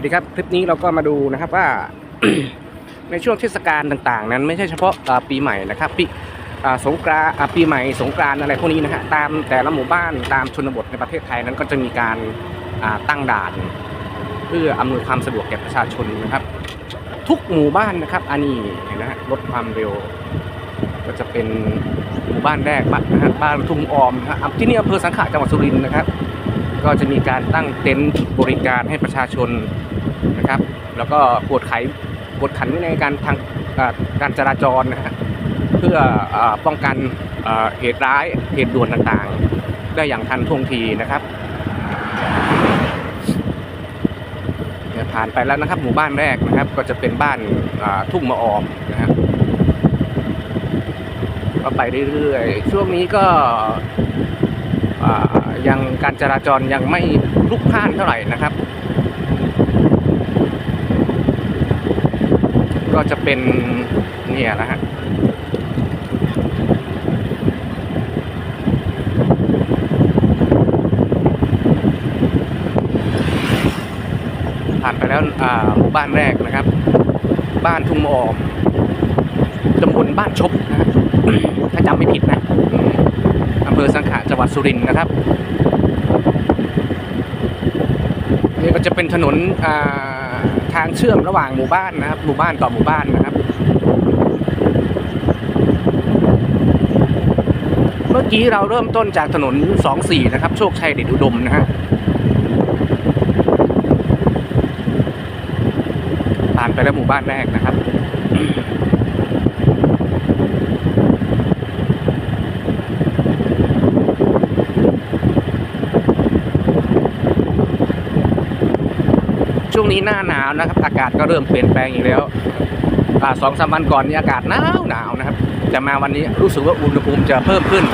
วัสดีครับ คลิปนี้เราก็มาดูนะครับว่า ในช่วงเทศกาลต่างๆ นั้นไม่ใช่เฉพาะปีใหม่นะครับปีสงกรานต์ปีใหม่สงกรานต์อะไรพวกนี้นะฮะตามแต่ละหมู่บ้านตามชนบทในประเทศไทยนั้นก็จะมีการตั้งด่าน เพื่ออำนวยความสะดวกแก่ประชาชนนะครับ ทุกหมู่บ้านนะครับ อันนี้เห็นะฮะลดความเร็ว ก็จะเป็นหมู่บ้านแรกนะฮะบ้านทุ่งออมนะฮะที่นี่อำเภอสังขะจังหวัดสุรินทร์นะครับ ก็จะมีการตั้งเต็นท์บริการให้ประชาชนนะครับ แล้วก็กวดไขกวดขันวินัยการทางการจราจรนะฮะเพื่ออป้องกันเหตุร้ายเหตุด่วนต่างๆ ได้อย่างทันท่วงทีนะครับผ่านไปแล้วนะครับ หมู่บ้านแรกนะครับ ก็จะเป็นบ้านาทุ่งมะออมนะครับก็ไปเรื่อยๆ ช่วงนี้ก็ ยังการจราจรยังไม่ลุกพล่านเท่าไหร่นะครับ ก็จะเป็นเนี่ยนะฮะผ่านไปแล้วอ่าหมู่บ้านแรกนะครับ บ้านทุ่งออมตำบลบ้านชบนะถ้าจำไม่ผิดนะ ภอสังขะจังหวัดสุรินทร์นะครับนี่ก็จะเป็นถนนทางเชื่อมระหว่างหมู่บ้านนะครับ หมู่บ้านต่อหมู่บ้านนะครับ เมื่อกี้เราเริ่มต้นจากถนน 24 นะครับ โชคชัยเดชอุดมนะฮะผ่านไปแล้วหมู่บ้านแรกนะครับ ช่วงนี้หน้าหนาวนะครับ อากาศก็เริ่มเปลี่ยนแปลงอีกแล้วอสองสามวันก่อนนี่อากาศหนาวหนาวนะครับแต่มาวันนี้รู้สึกว่าอุณหภูมิจะเพิ่มขึ้น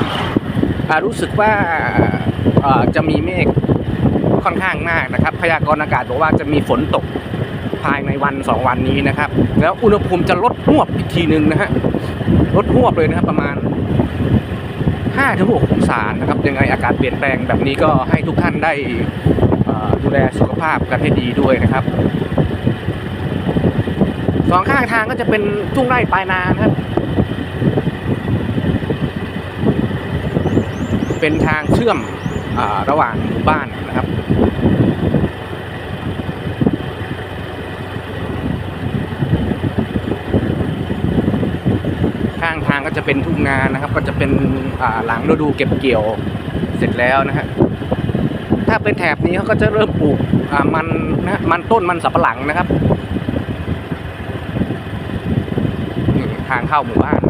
รู้สึกว่าจะมีเมฆค่อนข้างมากนะครับ พยากรณ์อากาศบอกว่าจะมีฝนตกภายในวันสองวันนี้นะครับ แล้วอุณหภูมิจะลดหวบอีกทีหนึ่งนะฮะลดหวบเลยนะครับประมาณ5ถึง6องศานะครับยังไงอากาศเปลี่ยนแปลงแบบนี้ก็ให้ทุกท่านได้ ดูแลสุขภาพกันให้ดีด้วยนะครับสองข้างทางก็จะเป็นทุ่งไร่ปลายนานครับ เป็นทางเชื่อมอระหว่างหมู่บ้านนะครับ ข้างทางก็จะเป็นทุ่งนานะครับ ก็จะเป็นหลังฤดูเก็บเกี่ยวเสร็จแล้วนะฮะ ถ้าเป็นแถบนี้เขาก็จะเริ่มปลูกมันนะมันต้นมันสับปะหลังนะครับทางเข้าหมู่บ้าน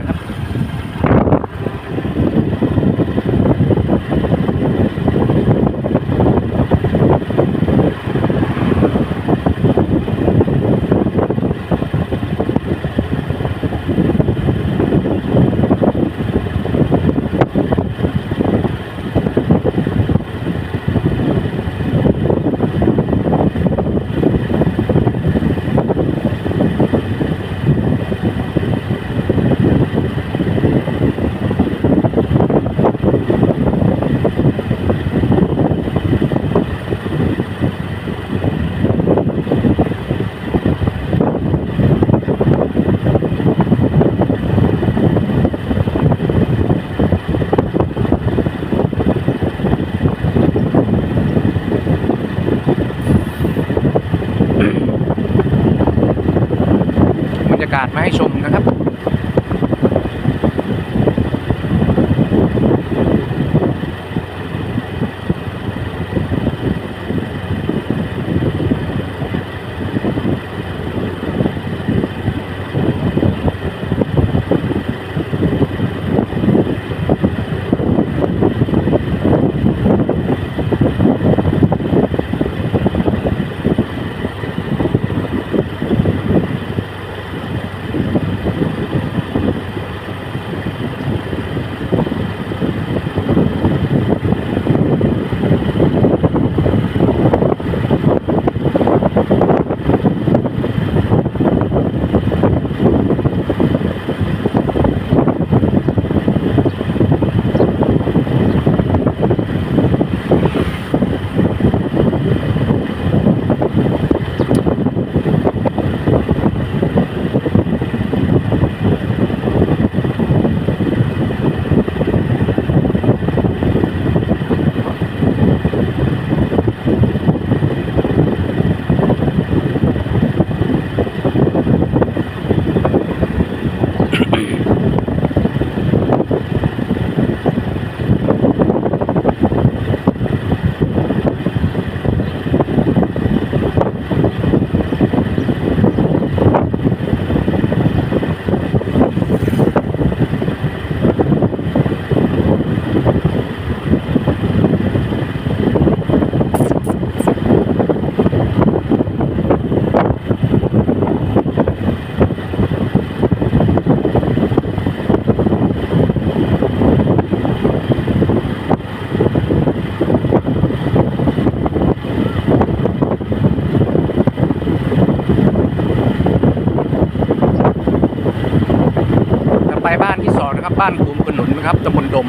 บ้านภูมิขนุนนะครับตำบลดม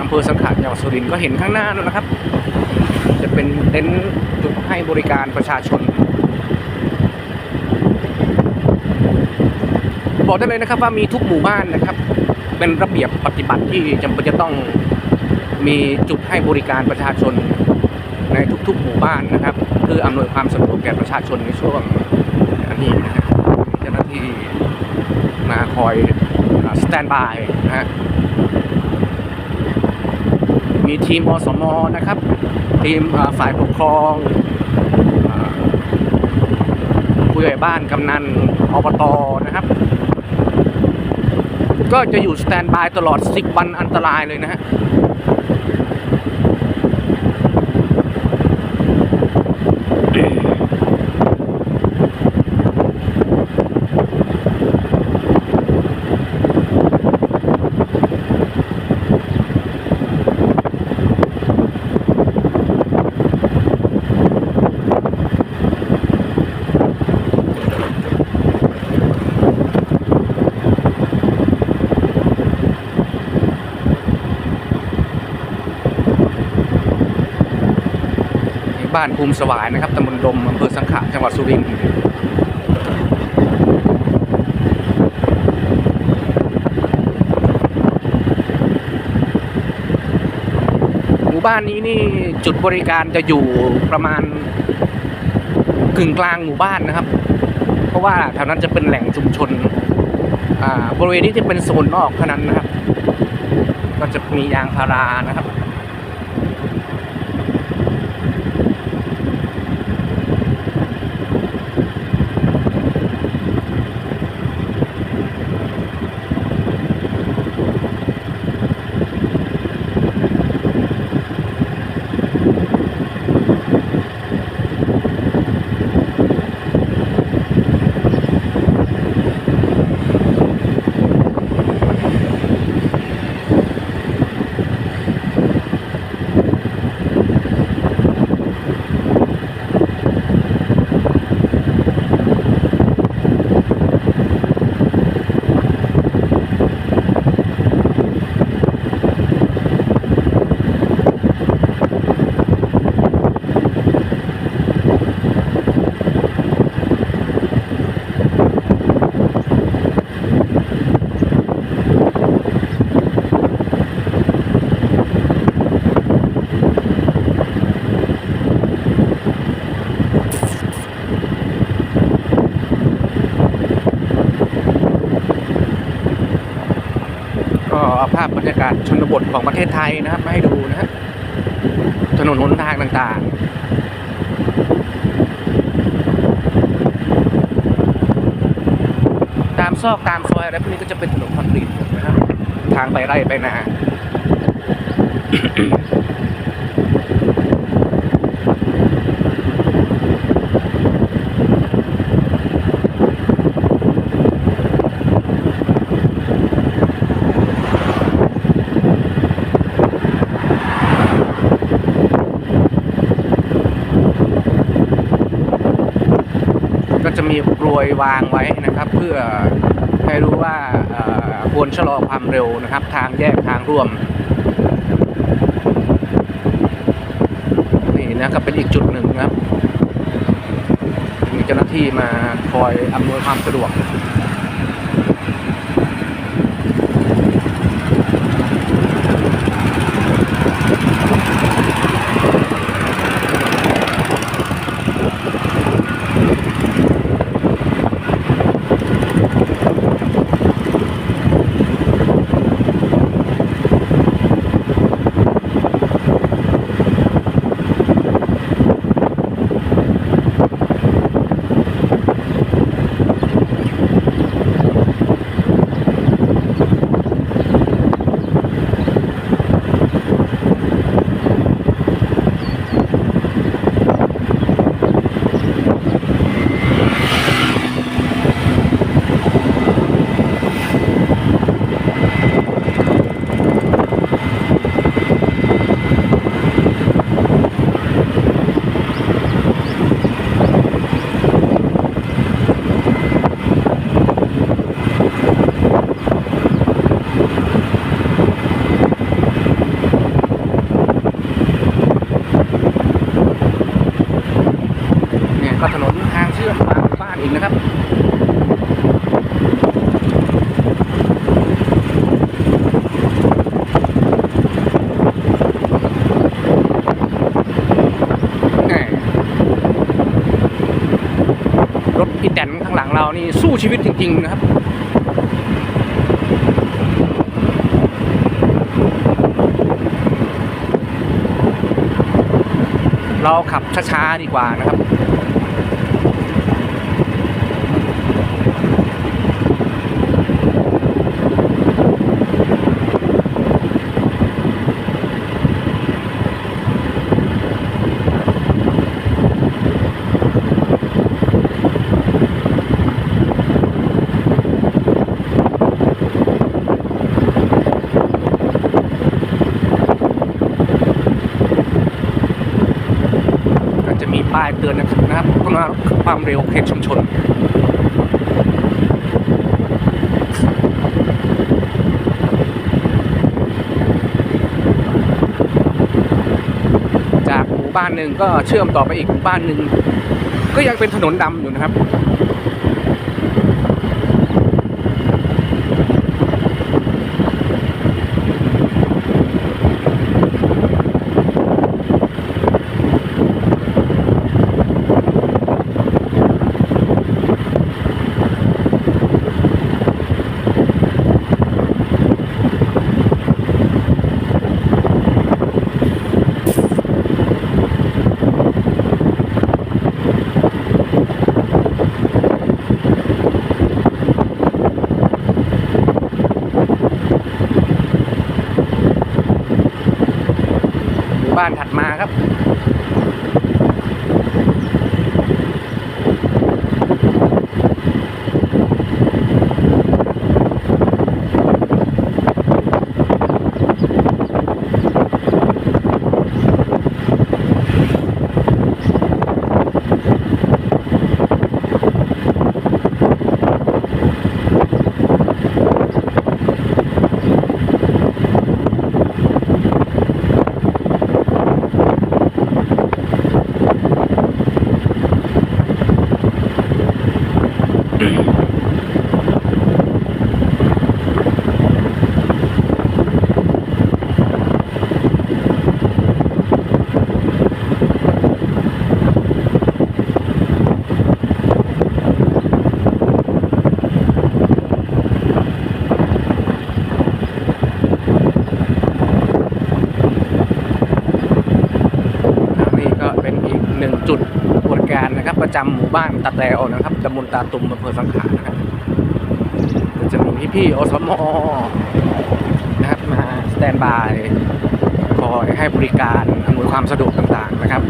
อำเภอสังขะจังหวัดสุรินทร์ก็เห็นข้างหน้านั่นนะครับ จะเป็นเต็นท์จุดให้บริการประชาชน บอกได้เลยนะครับว่ามีทุกหมู่บ้านนะครับ เป็นระเบียบปฏิบัติที่จำเป็นจะต้องมีจุดให้บริการประชาชนในทุกๆหมู่บ้านนะครับ เพื่ออำนวยความสะดวกแก่ประชาชนในช่วงอันนี้นะครับเจ้าหน้าที่มาคอย สแตนบายนะฮะมีทีมอสมอนะครับ ทีมอ่าฝ่ายปกครองผู้ใหญ่บ้านกำนันอบตนะครับ ก็จะอยู่สแตนบายตลอด 10 วันอันตรายเลยนะฮะ บ้านภูมิสวายนะครับตำบลดมอำเภอสังขะจังหวัดสุรินทร์หมู่บ้านนี้นี่จุดบริการจะอยู่ประมาณกึ่งกลางหมู่บ้านนะครับ เพราะว่าแถวนั้นจะเป็นแหล่งชุมชนอ่าบริเวณนี้จะเป็นโซนนอกเท่านั้นนะครับ ก็จะมียางพารานะครับ ก็เอา ภาพบรรยากาศชนบทของประเทศไทยนะครับมาให้ดูนะฮะถนนหนทางต่างๆ ตามซอกตามซอยอะไรพวกนี้ก็จะเป็นถนนคอนกรีตนะครับ ทางไปไร่ไปนา จะมีกลวยวางไว้นะครับ เพื่อให้รู้ว่าควรชะลอความเร็วนะครับ ทางแยกทางร่วมนี่นะครับเป็นอีกจุดหนึ่งครับ มีเจ้าหน้าที่มาคอยอำนวยความสะดวก ค ก็ถนนทางเชื่อมตามหมู่บ้านอีกนะครับ แหม่รถอีแตนข้างหลังเรานี่สู้ ชีวิตจริง ๆ นะครับเราขับช้าๆดีกว่านะครับ มีป้ายเตือนนะครับว่าความเร็วเขตชุมชนจากหมู่บ้านหนึ่งก็เชื่อมต่อไปอีกหมู่บ้านหนึ่งก็ยังเป็นถนนดำอยู่นะครับำหมู่บ้านตาแตวนะครับตำบลตาตุมอำเภอสังขารนะครับจะมีพี่ๆอสมอนะครับมาสแตนบายคอยให้บริการอำนวยความสะดวกต่างๆนะครับ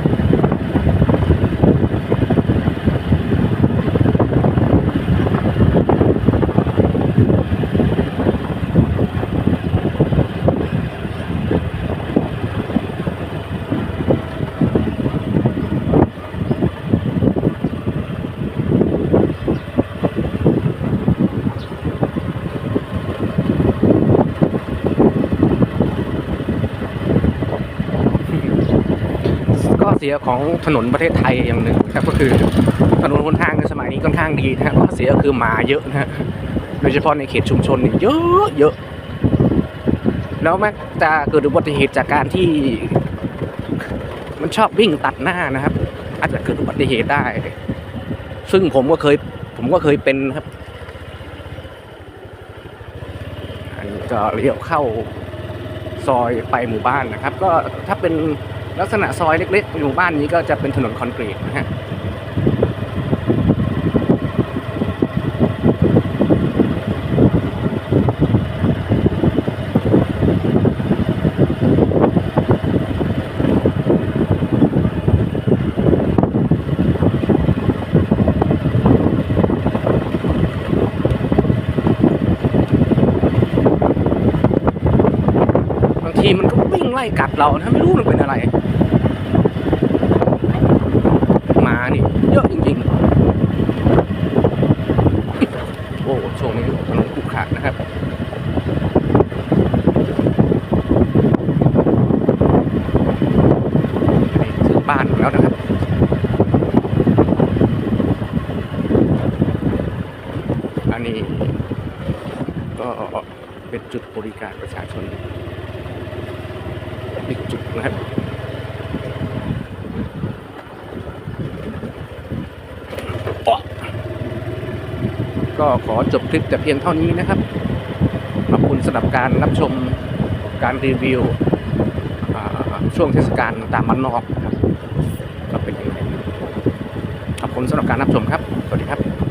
เสียของถนนประเทศไทยอย่างหนึ่งครับก็คือถนนหนทางในสมัยนี้ค่อนข้างดีนะฮะข้อเสียก็คือหมาเยอะนะฮะโดยเฉพาะในเขตชุมชนเนี่ยเยอะเยอะแล้วมักจะเกิดอุบัติเหตุจากการที่ มันชอบวิ่งตัดหน้านะครับ อาจจะเกิดอุบัติเหตุได้ ซึ่งผมก็เคย ผมก็เคยเป็นครับอันนี้ก็เลี้ยวเข้าซอยไปหมู่บ้านนะครับ ก็ถ้าเป็น ลักษณะซอยเล็กๆหมู่บ้านนี้ก็จะเป็นถนนคอนกรีตนะฮะ เรานะไม่รู้มันเป็นอะไรหมานี่เยอะจริงๆ โอ้ช่วงนี้ถนนขรุขระนะครับถึงบ้านแล้วนะครับอันนี้ก็เป็นจุดบริการประชาชน ก็ขอจบคลิปแต่เพียงเท่านี้นะครับ ขอบคุณสำหรับการรับชมการรีวิวช่วงเทศกาลตามมันนอกนะครับก็เป็นยังไรขอบคุณสำหรับการรับชมครับ สวัสดีครับ